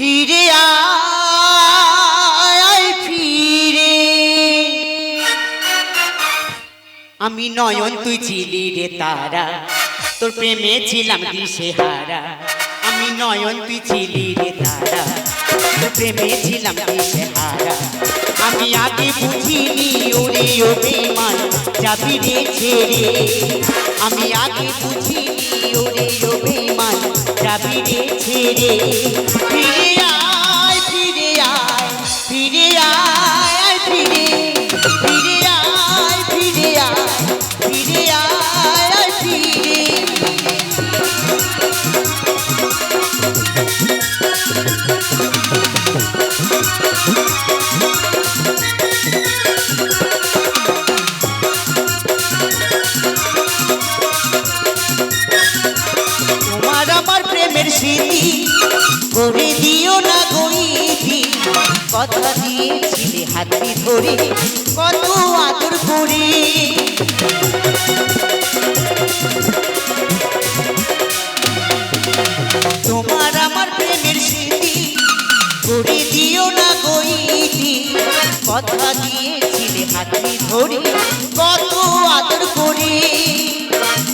ফিরে আয়, ফিরে। আমি নয়ন, তুই ছিলি রে তারা। তোর প্রেমে ছিলাম দিশে হারা। আমি নয়ন, তুই ছিলি রে তারা। তোর প্রেমে ছিলাম দিশে হারা। আমি আগে বুঝিনি, ওরে ও বেমান যাবি রে ছেড়ে। আমি আগে বুঝিনি, ওরে ও বেমান যাবি রে ছেড়ে। প্রেমের স্মৃতি করে দিও না গইতি কথা দিয়েছিলে হাতি ধরে, কত আদর করে। তোমার আমার প্রেমের স্মৃতি করে দিও না কথা দিয়েছিলে হাতি ধরে, কত আদর করে।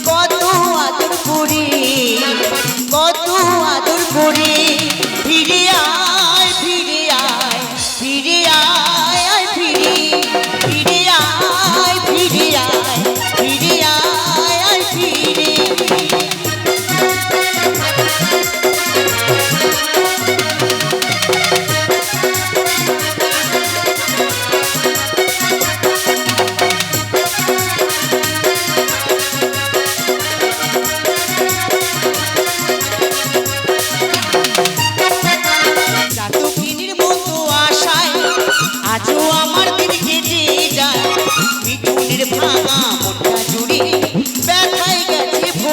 কত আদর করে, কত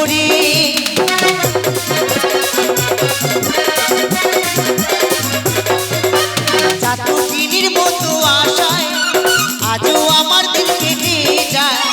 ভরে চাতকিনীর মতো আশায় আজও আমার দিন কেটে যায়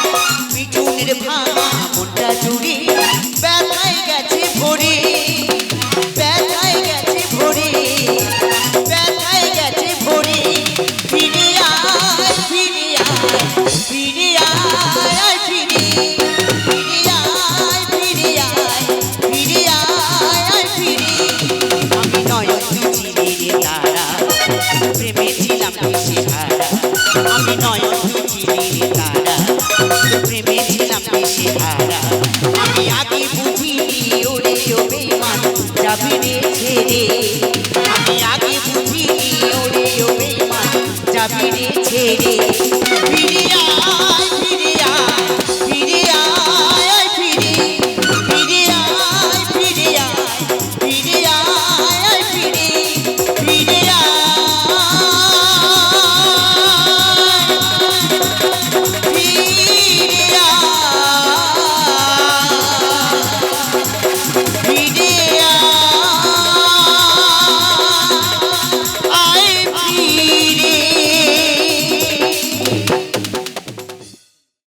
রে তারা প্রেমে ছিলাম বেশি হারা